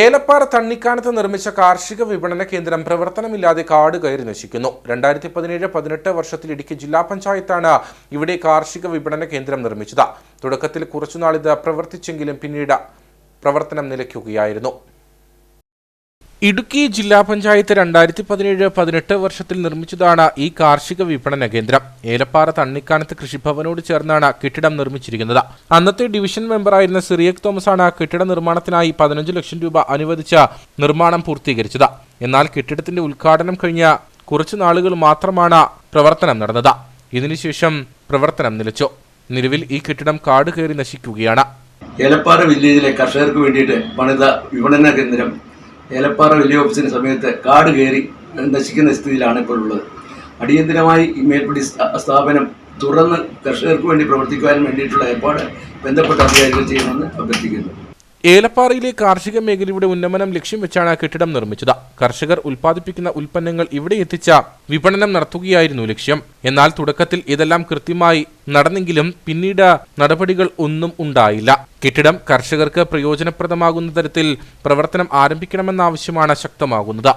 ഏലപ്പാറ തണ്ണിക്കാനത്ത് നിർമ്മിച്ച കാർഷിക വിപണന കേന്ദ്രം പ്രവർത്തനമില്ലാതെ കാട് കയറി നശിക്കുന്നു. രണ്ടായിരത്തി പതിനേഴ് പതിനെട്ട് വർഷത്തിൽ ഇടുക്കി ജില്ലാ പഞ്ചായത്താണ് ഇവിടെ കാർഷിക വിപണന കേന്ദ്രം നിർമ്മിച്ചത്. തുടക്കത്തിൽ കുറച്ചുനാൾ ഇത് പ്രവർത്തിച്ചെങ്കിലും പിന്നീട് പ്രവർത്തനം നിലയ്ക്കുകയായിരുന്നു. ഇടുക്കി ജില്ലാ പഞ്ചായത്ത് രണ്ടായിരത്തി പതിനേഴ് പതിനെട്ട് വർഷത്തിൽ നിർമ്മിച്ചതാണ് ഈ കാർഷിക വിപണന കേന്ദ്രം. ഏലപ്പാറ തണ്ണിക്കാനത്ത് കൃഷിഭവനോട് ചേർന്നാണ് കെട്ടിടം നിർമ്മിച്ചിരിക്കുന്നത്. അന്നത്തെ ഡിവിഷൻ മെമ്പറായിരുന്ന സിറിയക് തോമസ് ആണ് കെട്ടിട നിർമ്മാണത്തിനായി പതിനഞ്ച് ലക്ഷം രൂപ അനുവദിച്ച നിർമ്മാണം പൂർത്തീകരിച്ചത്. എന്നാൽ കെട്ടിടത്തിന്റെ ഉദ്ഘാടനം കഴിഞ്ഞ കുറച്ചു നാളുകൾ മാത്രമാണ് പ്രവർത്തനം നടന്നത്. ഇതിനുശേഷം പ്രവർത്തനം നിലച്ചു. നിലവിൽ ഈ കെട്ടിടം കാട് കയറി നശിക്കുകയാണ്. ഏലപ്പാറ വില്ലേജിലെ കർഷകർക്ക് വേണ്ടിയിട്ട് പണിത വിപണന കേന്ദ്രം ഏലപ്പാറ വില്ലേജ് ഓഫീസിന് സമയത്ത് കാട് കയറി നശിക്കുന്ന സ്ഥിതിയിലാണ് ഇപ്പോൾ ഉള്ളത്. അടിയന്തിരമായി ഈ മേൽപ്പിടി സ്ഥാപനം തുറന്ന് കർഷകർക്ക് വേണ്ടി പ്രവർത്തിക്കുവാൻ വേണ്ടിയിട്ടുള്ള ഏർപ്പാട് ബന്ധപ്പെട്ട അധികാരികൾ ചെയ്യണമെന്ന് അഭ്യർത്ഥിക്കുന്നു. ഏലപ്പാറയിലെ കാർഷിക മേഖലയുടെ ഉന്നമനം ലക്ഷ്യം വെച്ചാണ് കെട്ടിടം നിർമ്മിച്ചത്. കർഷകർ ഉൽപ്പാദിപ്പിക്കുന്ന ഉൽപ്പന്നങ്ങൾ ഇവിടെ എത്തിച്ച വിപണനം നടത്തുകയായിരുന്നു ലക്ഷ്യം. എന്നാൽ തുടക്കത്തിൽ ഇതെല്ലാം കൃത്യമായി നടന്നെങ്കിലും പിന്നീട് നടപടികൾ ഒന്നും ഉണ്ടായില്ല. കെട്ടിടം കർഷകർക്ക് പ്രയോജനപ്രദമാകുന്ന തരത്തിൽ പ്രവർത്തനം ആരംഭിക്കണമെന്ന ആവശ്യമാണ് ശക്തമാകുന്നത്.